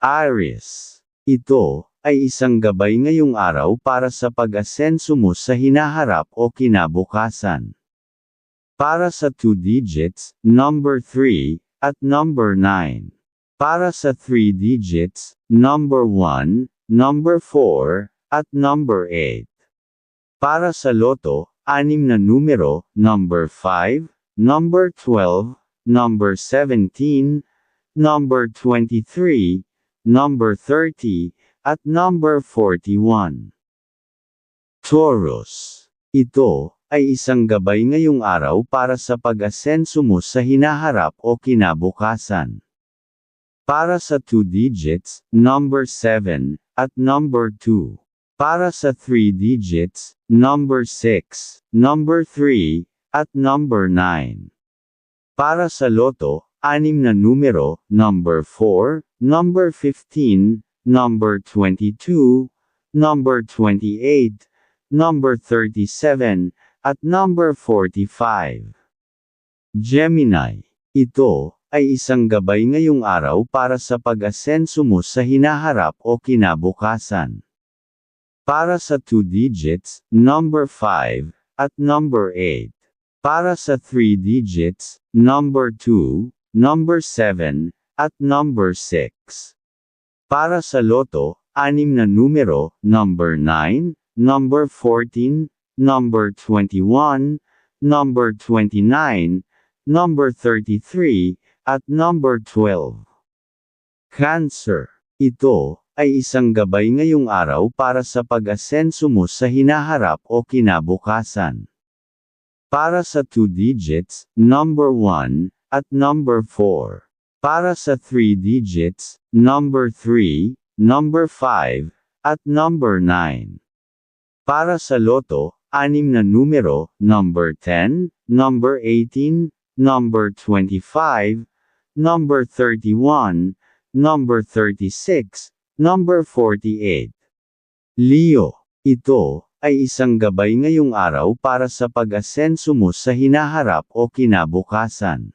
Aries. Ito, ay isang gabay ngayong araw para sa pag-asenso mo sa hinaharap o kinabukasan. Para sa 2 digits, number 3, at number 9. Para sa 3 digits, number 1, number 4, at number 8. Para sa loto, anim na numero, number 5, number 12, number 17, number 23, number 30, at number 41. Taurus. Ito, ay isang gabay ngayong araw para sa pag-asenso mo sa hinaharap o kinabukasan. Para sa 2 digits, number 7, at number 2. Para sa 3 digits, number 6, number 3, at number 9. Para sa loto, anim na numero, number 4, number 15, number 22, number 28, number 37, at number 45. Gemini. Ito, ay isang gabay ngayong araw para sa pag-asenso mo sa hinaharap o kinabukasan. Para sa 2 digits, number 5, at number 8. Para sa 3 digits, number 2, number 7, at number 6. Para sa loto, anim na numero, number 9, number 14, number 21, number 29, number 33, at number 12. Cancer. Ito, ay isang gabay ngayong araw para sa pag-asenso mo sa hinaharap o kinabukasan. Para sa 2 digits, number 1, at number 4. Para sa 3 digits, number 3, number 5, at number 9. Para sa loto, anim na numero, number 10, number 18, number 25, number 31, number 36, Number 48. Leo. Ito, ay isang gabay ngayong araw para sa pag-asenso mo sa hinaharap o kinabukasan.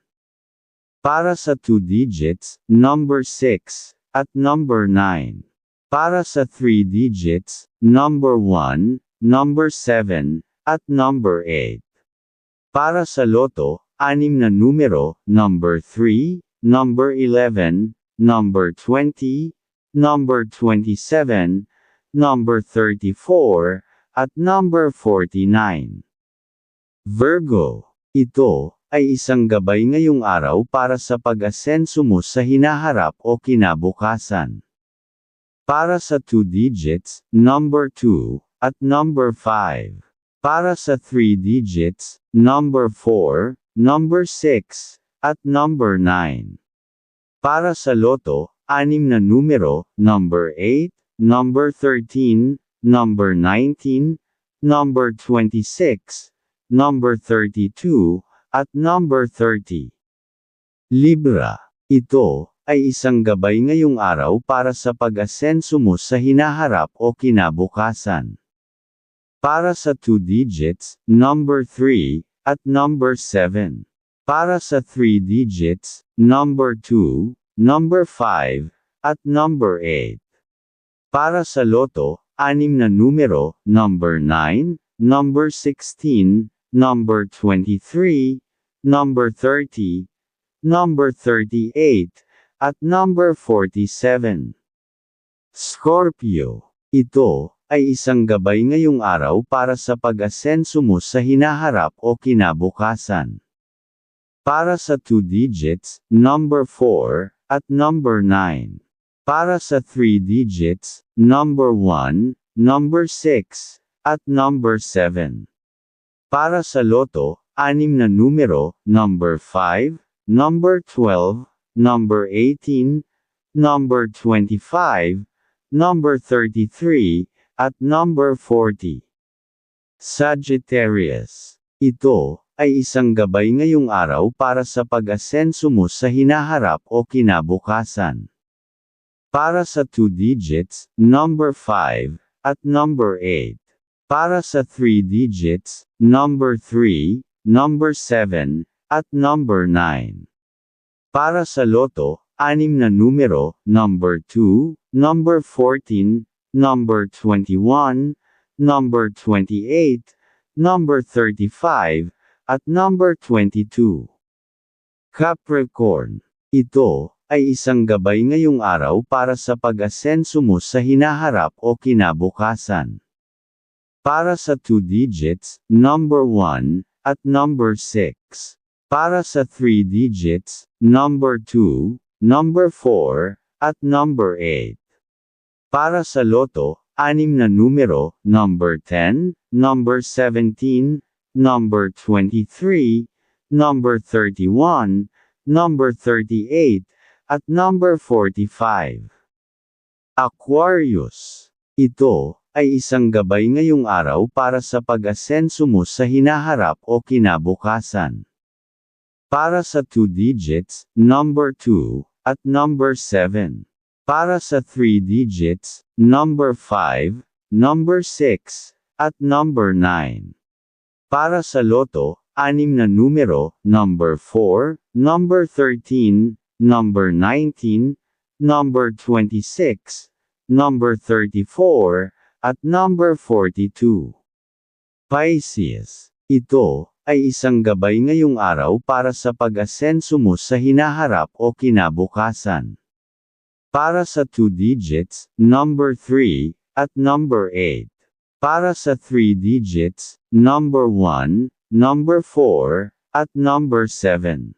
Para sa 2 digits, number 6, at number 9. Para sa 3 digits, number 1, number 7, at number 8. Para sa loto, anim na numero, number 3, number 11, number 20, number 27, number 34, at number 49. Virgo. Ito, ay isang gabay ngayong araw para sa pag-asenso mo sa hinaharap o kinabukasan. Para sa 2 digits, number 2, at number 5. Para sa 3 digits, number 4, number 6, at number 9. Para sa loto, anim na numero, number 8, number 13, number 19, number 26, number 32, at number 30. Libra. Ito, ay isang gabay ngayong araw para sa pag-asenso mo sa hinaharap o kinabukasan. Para sa 2 digits, number 3, at number 7. Para sa 3 digits, number 2, number 5, at number 8. Para sa loto, anim na numero, number 9, number 16, number 23, number 30, number 38, at number 47. Scorpio. Ito, ay isang gabay ngayong araw para sa pag-asenso mo sa hinaharap o kinabukasan. Para sa 2 digits, number 4, at number 9. Para sa 3 digits, number 1, number 6, at number 7. Para sa loto, anim na numero, number 5, number 12, number 18, number 25, number 33, at number 40. Sagittarius. Ito, ay isang gabay ngayong araw para sa pag-asenso mo sa hinaharap o kinabukasan. Para sa 2 digits, number 5, at number 8. Para sa 3 digits, number 3, number 7, at number 9. Para sa loto, anim na numero, number 2, number 14, number 21, number 28, number 35, at number 22. Capricorn. Ito, ay isang gabay ngayong araw para sa pag-asenso mo sa hinaharap o kinabukasan. Para sa 2 digits, number 1, at number 6. Para sa 3 digits, number 2, number 4, at number 8. Para sa loto, anim na numero, number 10, number 17, number 23, number 31, number 38, at number 45. Aquarius. Ito, ay isang gabay ngayong araw para sa pag-asenso mo sa hinaharap o kinabukasan. Para sa 2 digits, number 2, at number 7. Para sa 3 digits, number 5, number 6, at number 9. Para sa loto, anim na numero, number 4, number 13, number 19, number 26, number 34, at number 42. Pisces. Ito, ay isang gabay ngayong araw para sa pag-asenso mo sa hinaharap o kinabukasan. Para sa 2 digits, number 3, at number 8. Para sa 3 digits, number 1, number 4, at number 7.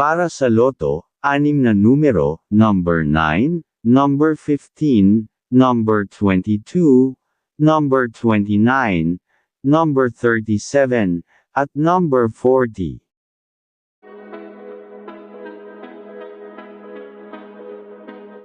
Para sa loto, anim na numero, number 9, number 15, number 22, number 29, number 37, at number 40.